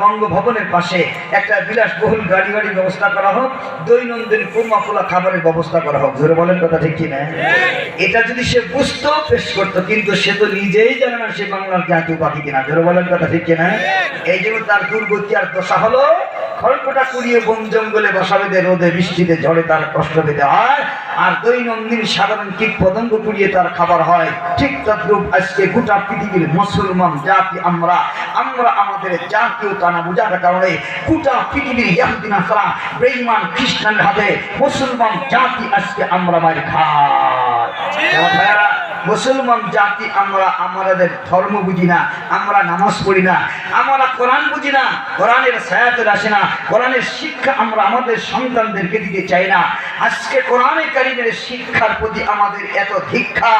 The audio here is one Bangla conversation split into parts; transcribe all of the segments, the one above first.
বঙ্গভবনের পাশে একটা বিলাসবহুল গাড়ি গাড়ি ব্যবস্থা করা হোক, দৈনন্দিন খোলা খাবারের ব্যবস্থা করা হোক। ধরে বলেন কথা ঠিক কিনা? এটা যদি সে বুঝতো, পেশ করতো, কিন্তু সে তো নিজেই জানে না সে বাংলার জাতীয় পাখি কিনা। ধরে বলেন কথা ঠিক কিনা? এই জন্য তার দুর্গতি আর দশা হলো, খড়কটা কুড়িয়ে বন জঙ্গলে বসা বেঁধে রোদে, বৃষ্টিতে ঝড়ে তার কষ্ট পেতে হয় আর দৈনন্দিন সাধারণ কীট পতঙ্গ পুড়িয়ে তার খাবার হয়। ঠিক তদ্রুপ আজকে গোটা পৃথিবীর মুসলমান জাতি আমরা আমরা আমাদের জাতীয়তা না বোঝার কারণে গোটা পৃথিবীর একদিন আসরা বেঈমান খ্রিস্টান হাতে মুসলমান জাতি আজকে আমরা মার ভাইয়েরা, মুসলমান জাতি আমরা আমাদের ধর্ম বুঝি না, আমরা নামাজ পড়ি না, আমরা কোরআন বুঝি না, কোরআনের সায়াতের আসে না, কোরআনের শিক্ষা আমরা আমাদের সন্তানদেরকে দিতে চাই না। আজকে কোরআনে কারিমের শিক্ষার প্রতি আমাদের এত ধিক্ষা,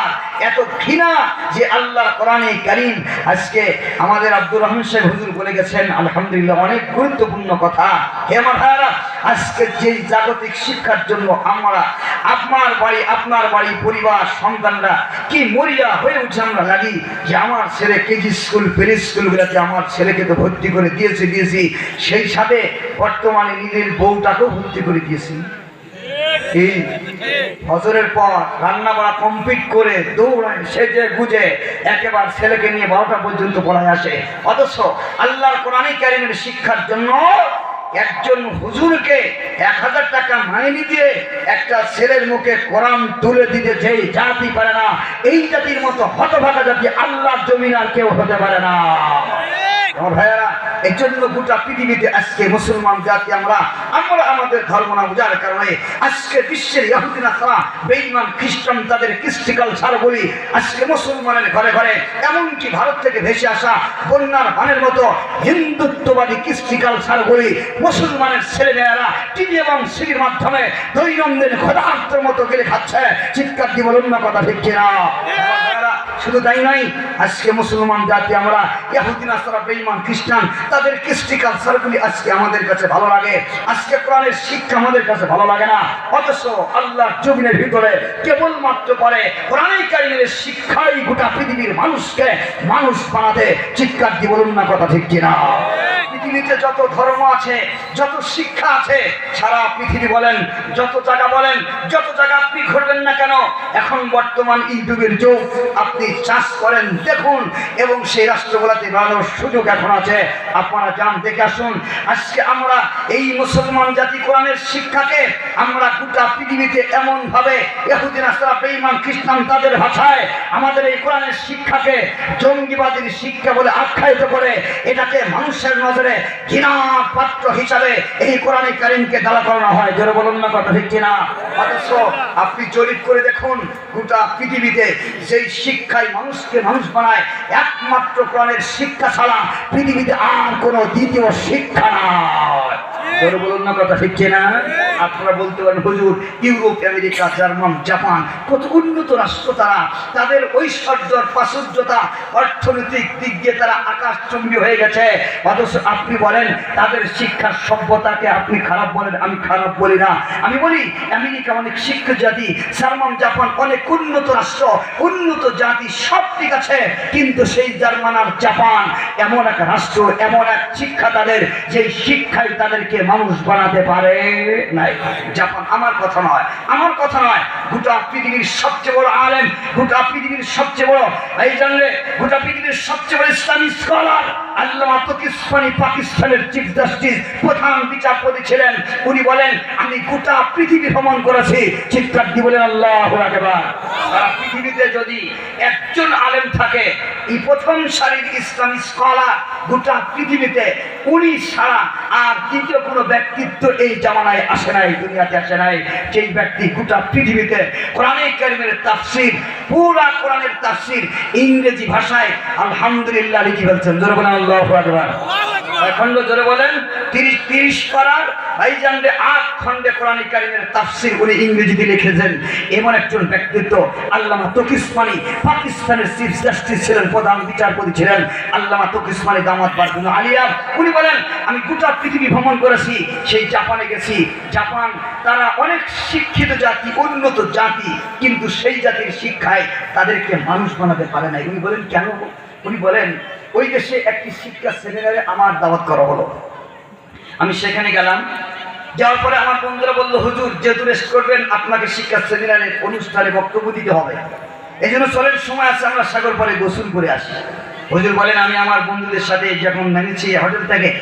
এত ঘৃণা যে আল্লাহ কোরআনে কারিম আজকে আমাদের আব্দুর রহমান সাহেব হুজুর বলে গেছেন, আলহামদুলিল্লাহ, অনেক গুরুত্বপূর্ণ কথা। হে আমার আজকে যে জাগতিক শিক্ষার জন্য আমরা আপনার বাড়ি আপনার বাড়ি পরিবার, সন্তানরা কি মরিয়া হয়ে উঠে আমরা লাগি যে আমার ছেলে কেজি স্কুল প্লে স্কুলগুলোতে আমার ছেলেকে তো ভর্তি করে দিয়েছে, দিয়েছি। সেই সাথে বর্তমানে নিজের বউটাকেও ভর্তি করে দিয়েছি। এই ফজরের পর রান্না বাড়া কমপ্লিট করে দৌড়ায়, সেজে গুজে একেবারে ছেলেকে নিয়ে বারোটা পর্যন্ত পড়ায় আসে। অথচ আল্লাহর কোরআনে কারিমের শিক্ষার জন্য একজন হুজুরকে এক হাজার টাকা মাইনে দিয়ে একটা ছেলের মুখে কোরআন তুলে দিতে যেই জাতি পারে না, এই জাতির মতো হতভাগা জাতি আল্লাহ জমিন আর কেউ হতে পারে না। এই জন্য গোটা পৃথিবীতে মুসলমান জাতি আমরা আমরা আমাদের কারণে বিশ্বের বলি মুসলমানের ঘরে ঘরে, এমনকি ভারত থেকে ভেসে আসা বন্যার মতো হিন্দুত্ববাদী কৃষ্টিকাল ছাড় বলি মুসলমানের ছেলেমেয়েরা টিভি এবং সিডির মাধ্যমে দৈনন্দিন খোদার্থের মতো গেলে খাচ্ছে। চিৎকার দিয়ে বলুন না কথা ঠিক কিনা? শুধু তাই নাই আজকে মুসলমান জাতি আমরা ইহুদ্দিন আসরা বেইমান খ্রিস্টান, তাদের কৃষ্টি কালচারগুলি আজকে আমাদের কাছে ভালো লাগে। আজকে কোরআনের শিক্ষা আমাদের কাছে ভালো লাগে না। অথচ আল্লাহ জমিনের ভিতরে কেবলমাত্র করে কোরআনের কারিমের শিক্ষাই গোটা পৃথিবীর মানুষকে মানুষ বানাতে চিৎকার দিয়ে বলুন না কথা ঠিক কিনা। পৃথিবীতে যত ধর্ম আছে, যত শিক্ষা আছে, সারা পৃথিবী বলেন, যত জায়গা বলেন, যত জায়গা আপনি ঘুরবেন না কেন, এখন বর্তমান ইউটিউবের যুগ, আপনি চাষ করেন, দেখুন, এবং সেই রাষ্ট্রগুলাতে বানানোর সুযোগ এখন আছে। আপনারা যান, দেখে আসুন। আজকে আমরা এই মুসলমান জাতি কোরআনের শিক্ষাকে আমরা গোটা পৃথিবীতে এমনভাবে এহুদিন আসরা বেঈমান, খ্রিস্টান তাদের ভাষায় আমাদের এই কোরআনের শিক্ষাকে জঙ্গিবাদীর শিক্ষা বলে আখ্যায়িত করে এটাকে মানুষের নজরে ঘৃণার পাত্র হিসাবে এই কোরআনে কারিমকে দাঁড়া করানো হয়। জোরে বলুন না কথা ঠিক কিনা? অথচ আপনি জরিপ করে দেখুন, গোটা পৃথিবীতে সেই শিক্ষায় মানুষকে মানুষ বানায়, একমাত্র কোরআনের শিক্ষা ছাড়া পৃথিবীতে আর কোনো দ্বিতীয় শিক্ষা নয় বলুন না কথা ঠিক কিনা আপনারা বলতে পারেন, হুজুর, ইউরোপ, আমেরিকা, জার্মান, জাপান, কত উন্নত রাষ্ট্র তারা, তাদের প্রাচুর্যতা, অর্থনৈতিক দিক দিয়ে তারা আকাশচুম্বী হয়ে গেছে। অথচ আপনি বলেন, তাদের শিক্ষার সভ্যতাকে আপনি খারাপ বলেন, আমি খারাপ বলি না। আমি বলি, আমেরিকা অনেক শিক্ষিত জাতি, জার্মান, জাপান অনেক উন্নত রাষ্ট্র, উন্নত জাতি, সব ঠিক আছে। কিন্তু সেই জার্মান আর জাপান এমন এক রাষ্ট্র, এমন এক শিক্ষা তাদের যে শিক্ষায় তাদেরকে মানুষ বানাতে পারে? নাই। জাপান আমার কথা নয়। আমার কথা নয়, গোটা পৃথিবীর সবচেয়ে বড় আলেম, গোটা পৃথিবীর সবচেয়ে বড়, এই জানলে গোটা পৃথিবীর সবচেয়ে বড় ইসলামী স্কলার আল্লাহ পাকিস্তানি পাকিস্তানের চিফ জাস্টিস প্রধান বিচারপতি ছিলেন। উনি বলেন, আমি গোটা পৃথিবী ভ্রমণ করেছি। দিয়ে বলেন, আল্লাহ আকবার। সারা পৃথিবীতে যদি একজন আলেম থাকে, এই প্রথম সারির ইসলামী স্কলার গোটা পৃথিবীতে উনি আর দ্বিতীয় কোনো ব্যক্তিত্ব এই জামানায় আসে নাই, দুনিয়াতে আসে নাই। যেই ব্যক্তি গোটা পৃথিবীতে কোরআনে কারিমের তাফসির, পুরা কোরআনের তাফসির ইংরেজি ভাষায় আলহামদুলিল্লাহ লিখে ফেলছেন। জোরে বলেন, আল্লাহ খন্ড জোরে বলেন। তিরিশ তিরিশ পারার ভাইজানরে আট খন্ডে কোরআনিক কারিমের তাফসির উনি ইংরেজিতে লিখেছেন। এমন একজন ব্যক্তিত্ব, আল্লামা তকিসমানি পাকিস্তানের চিফ জাস্টিস ছিলেন, প্রধান বিচারপতি ছিলেন আল্লামা তকিসমানি দামাত বারগুন আলিয়া। উনি বলেন, আমি গোটা পৃথিবী ভ্রমণ করেছি, সেই জাপানে গেছি। জাপান, তারা অনেক শিক্ষিত জাতি, উন্নত জাতি, কিন্তু সেই জাতির শিক্ষায় তাদেরকে মানুষ বানাতে পারে না উনি বলেন, কেন উনি বলেন ওই দেশে একটি শিক্ষা সেমিনারে আমার দাওয়াত করা হলো। আমি সেখানে গেলাম। যাওয়ার পরে আমার বন্ধুরা বলল, হুজুর যেহেতু রেস্ট করবেন, আপনাকে শিক্ষা সেমিনারে অনুষ্ঠানে বক্তব্য দিতে হবে। এই জন্য চলের সময় আছে, আমরা সাগর পরে গোসল করে আসি। হুজুর বলেন, আমি আমার বন্ধুদের সাথে যখন নেমেছি হোটেল থেকে